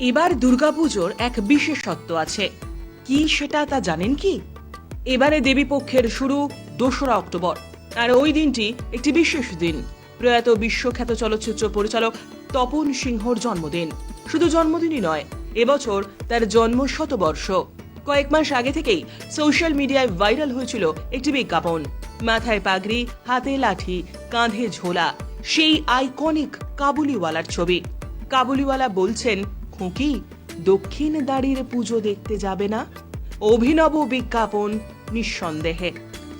এবার দুর্গাপুজোর এক বিশেষত্ব আছে। কি সেটা তা জানেন কি? এবারে দেবীপক্ষের শুরু দোসরা অক্টোবর। আর ওই দিনটি একটি বিশেষ দিন। প্রয়াত বিশ্বখ্যাত চলচ্চিত্র পরিচালক তপন সিংহর জন্মদিন। শুধু জন্মদিনই নয়, এবছর তার জন্ম শতবর্ষ কয়েক মাস আগে থেকেই সোশ্যাল মিডিয়ায় ভাইরাল হয়েছিল একটি বিজ্ঞাপন। মাথায় পাগড়ি, হাতে লাঠি, কাঁধে ঝোলা, সেই আইকনিক কাবুলিওয়ালার ছবি। কাবুলিওয়ালা বলছেন খুঁকি দক্ষিণ দাড়ির পুজো দেখতে যাবে না? অভিনব বিজ্ঞাপন নিঃসন্দেহে।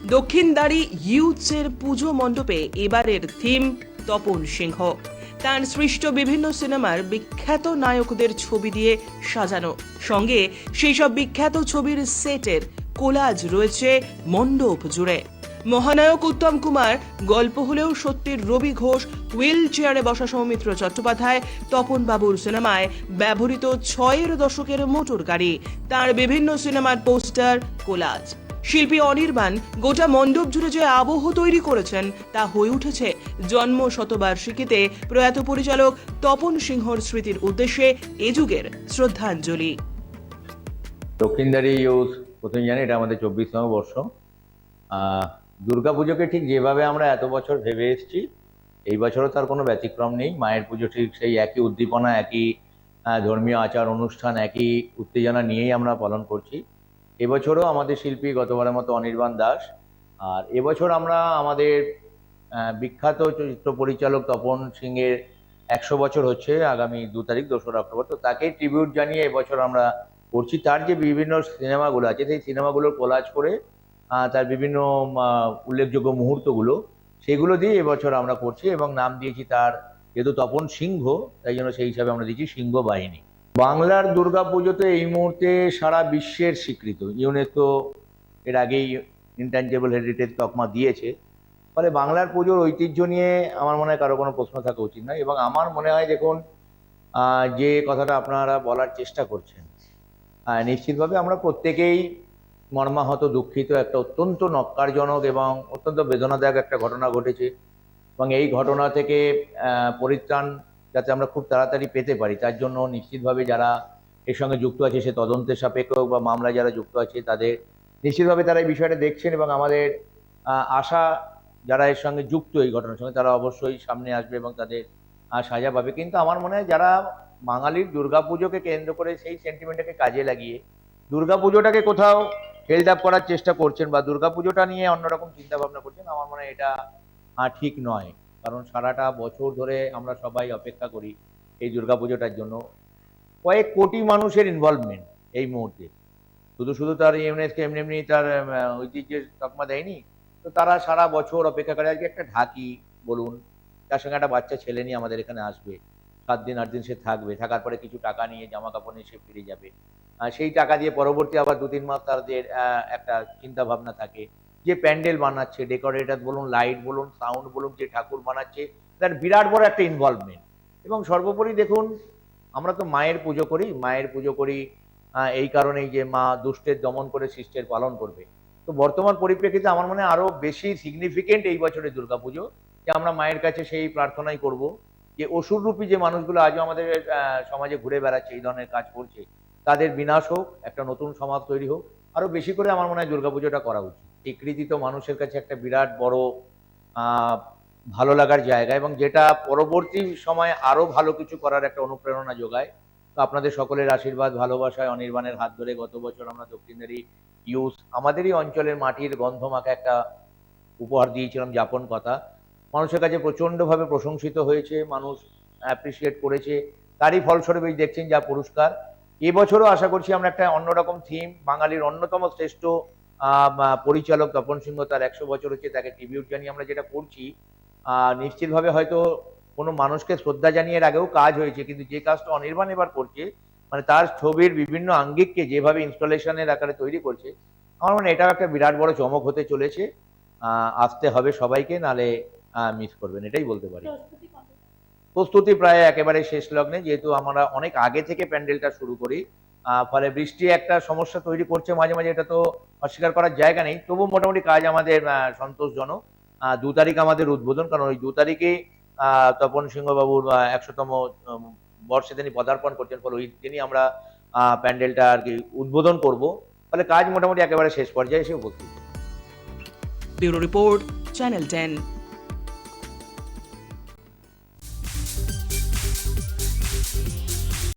দক্ষিণ দাড়ি ইউথসের পুজো মণ্ডপে এবারের থিম তপন সিংহ। তার সৃষ্ট বিভিন্ন সিনেমার বিখ্যাত নায়কদের ছবি দিয়ে সাজানো। সঙ্গে সেই সব বিখ্যাত ছবির সেটের কোলাজ রয়েছে মণ্ডপ জুড়ে। মহানায়ক উত্তম কুমার, গল্প হলেও সত্যের রবি ঘোষ, হুইল চেয়ারে বসা সৌমিত্র চট্টোপাধ্যায়, তপন বাবুর সিনেমায় ব্যবহৃত ছয়ের দশকের মোটর গাড়ি। তার বিভিন্ন সিনেমার পোস্টার কোলাজ। শিল্পী অনির্বাণ গোটা মণ্ডপ জুড়ে যে আবহ তৈরি করেছেন, তা হয়ে উঠেছে জন্ম শতবার্ষিকীতে প্রয়াত পরিচালক তপন সিংহর স্মৃতির উদ্দেশ্যে এ যুগের শ্রদ্ধাঞ্জলি। দক্ষিণদারি ইউথ প্রথম জানি, এটা আমাদের চব্বিশতম বর্ষ। দুর্গাপুজোকে ঠিক যেভাবে আমরা এত বছর ভেবে এসেছি, এই বছরও তার কোনো ব্যতিক্রম নেই। মায়ের পুজো ঠিক সেই একই উদ্দীপনা, একই ধর্মীয় আচার, অনুষ্ঠান, একই উত্তেজনা নিয়েই আমরা পালন করছি। এবছরও আমাদের শিল্পী গতবারের মতো অনির্বাণ দাস। আর এবছর আমরা আমাদের বিখ্যাত চরিত্র পরিচালক তপন সিংয়ের একশো বছর হচ্ছে, আগামী দু তারিখ, দোসরা অক্টোবর। তো তাকে ট্রিবিউট জানিয়ে এবছর আমরা করছি। তার যে বিভিন্ন সিনেমাগুলো আছে, সেই সিনেমাগুলোর কোলাজ করে তার বিভিন্ন উল্লেখযোগ্য মুহূর্তগুলো, সেগুলো দিয়ে এবছর আমরা করছি এবং নাম দিয়েছি তার যেহেতু তপন সিংহ, তাই জন্য সেই হিসাবে আমরা দিয়েছি সিংহ বাহিনী। বাংলার দুর্গাপুজোতে এই মুহূর্তে সারা বিশ্বের স্বীকৃত। ইউনেস্কো এর আগেই ইন্টানজেবল হেরিটেজ তকমা দিয়েছে। ফলে বাংলার পুজোর ঐতিহ্য নিয়ে আমার মনে হয় কারও কোনো প্রশ্ন থাকা উচিত নয় এবং আমার মনে হয় দেখুন যে কথাটা আপনারা বলার চেষ্টা করছেন নিশ্চিতভাবে আমরা প্রত্যেকেই মর্মাহত, দুঃখিত, একটা অত্যন্ত নক্কারজনক এবং অত্যন্ত বেদনাদায়ক একটা ঘটনা ঘটেছে। এবং এই ঘটনা থেকে পরিত্রাণ যাতে আমরা খুব তাড়াতাড়ি পেতে পারি, তার জন্য নিশ্চিতভাবে যারা এর সঙ্গে যুক্ত আছে, সে তদন্তের সাপেক্ষ বা মামলা যারা যুক্ত আছে, তাদের নিশ্চিতভাবে তারা এই বিষয়টা দেখছেন এবং আমাদের আশা যারা এর সঙ্গে যুক্ত এই ঘটনার সঙ্গে, তারা অবশ্যই সামনে আসবে এবং তাদের সাজা পাবে। কিন্তু আমার মনে হয় যারা বাঙালির দুর্গাপুজোকে কেন্দ্র করে সেই সেন্টিমেন্টটাকে কাজে লাগিয়ে, দুর্গাপুজোটাকে কোথাও হেল্ড আপ করার চেষ্টা করছেন বা দুর্গাপুজোটা নিয়ে অন্যরকম চিন্তা ভাবনা করছেন, আমার মনে হয় এটা ঠিক নয়। কারণ সারাটা বছর ধরে আমরা সবাই অপেক্ষা করি এই দুর্গাপুজোটার জন্য। কয়েক কোটি মানুষের ইনভলভমেন্ট এই মুহূর্তে। শুধু শুধু তার ইউনেস্কো এমনি এমনি তার ঐতিহ্যের তকমা দেয়নি। তো তারা সারা বছর অপেক্ষা করে, আজকে একটা ঢাকি বলুন, তার সঙ্গে একটা বাচ্চা ছেলে নিয়ে আমাদের এখানে আসবে। সাত দিন, আট দিন সে থাকবে, থাকার পরে কিছু টাকা নিয়ে জামা কাপড় নিয়ে সে ফিরে যাবে। সেই টাকা দিয়ে পরবর্তী আবার দু, তিন মাস তাদের একটা চিন্তা ভাবনা থাকে, যে প্যান্ডেল বানাচ্ছে ডেকোরেটর বলুন লাইট বলুন সাউন্ড বলুন, যে ঠাকুর বানাচ্ছে তার বিরাট বড় একটা ইনভলভমেন্ট এবং সর্বোপরি দেখুন, আমরা তো মায়ের পুজো করি, মায়ের পুজো করি এই কারণেই যে মা দুষ্টের দমন করে শিষ্টের পালন করবে। তো বর্তমান পরিপ্রেক্ষিতে আমার মনে হয় আরও বেশি সিগনিফিকেন্ট এই বছরের দুর্গাপুজো, যে আমরা মায়ের কাছে সেই প্রার্থনাই করব, যে অসুররূপী যে মানুষগুলো আজও আমাদের সমাজে ঘুরে বেড়াচ্ছে, এই ধরনের কাজ করছে তাদের বিনাশ হোক, একটা নতুন সমাজ তৈরি হোক, আরও বেশি করে আমার মনে হয় দুর্গাপুজোটা করা উচিত। স্বীকৃতি তো মানুষের কাছে একটা বিরাট বড় ভালো লাগার জায়গা এবং যেটা পরবর্তী সময়ে আরও ভালো কিছু করার একটা অনুপ্রেরণা যোগায়। তো আপনাদের সকলের আশীর্বাদ, ভালোবাসায় অনির্বাণের হাত ধরে গত বছর আমরা দক্ষিণেরই ইউজ আমাদেরই অঞ্চলের মাটির গন্ধ মাখা একটা উপহার দিয়েছিলাম যাপন কথা। মানুষের কাছে প্রচণ্ডভাবে প্রশংসিত হয়েছে, মানুষ অ্যাপ্রিসিয়েট করেছে। তারই ফলস্বরূপ এই দেখছেন যা পুরস্কার। এবছরও আশা করছি আমরা একটা অন্যরকম থিম বাঙালির অন্যতম শ্রেষ্ঠ পরিচালক তপন সিংহ তার একশো বছর হচ্ছে তাকে ট্রিবিউট জানিয়ে আমরা যেটা করছি নিশ্চিতভাবে হয়তো কোনো মানুষকে শ্রদ্ধা জানিয়ে আগেও কাজ হয়েছে, কিন্তু যে কাজটা অনির্বাণ এবার করছে মানে তার ছবির বিভিন্ন আঙ্গিককে যেভাবে ইনস্টলেশনের আকারে তৈরি করছে, আমার মনে এটাও একটা বিরাট বড় চমক হতে চলেছে আসতে হবে সবাইকে, নালে মিস করবেন, এটাই বলতে পারি। প্রস্তুতি প্রায় একেবারে শেষ লগ্নে, যেহেতু আমরা অনেক আগে থেকে প্যান্ডেলটা শুরু করি। ফলে বৃষ্টি একটা সমস্যা তৈরি করছে, মাঝে মাঝে এটা তো অস্বীকার করার জায়গা নেই। তবু মোটামুটি কাজ আমাদের সন্তোষজনক। দু তারিখ আমাদের উদ্বোধন, কারণ ওই দু তারিখে তপন সিংহবাবুর একশোতম বর্ষে তিনি পদার্পণ করছেন, ফলে ওই দিনই আমরা প্যান্ডেলটা আর কি উদ্বোধন করব। ফলে কাজ মোটামুটি একেবারে শেষ পর্যায়ে এসে উপস্থিত। Bureau report, channel ten.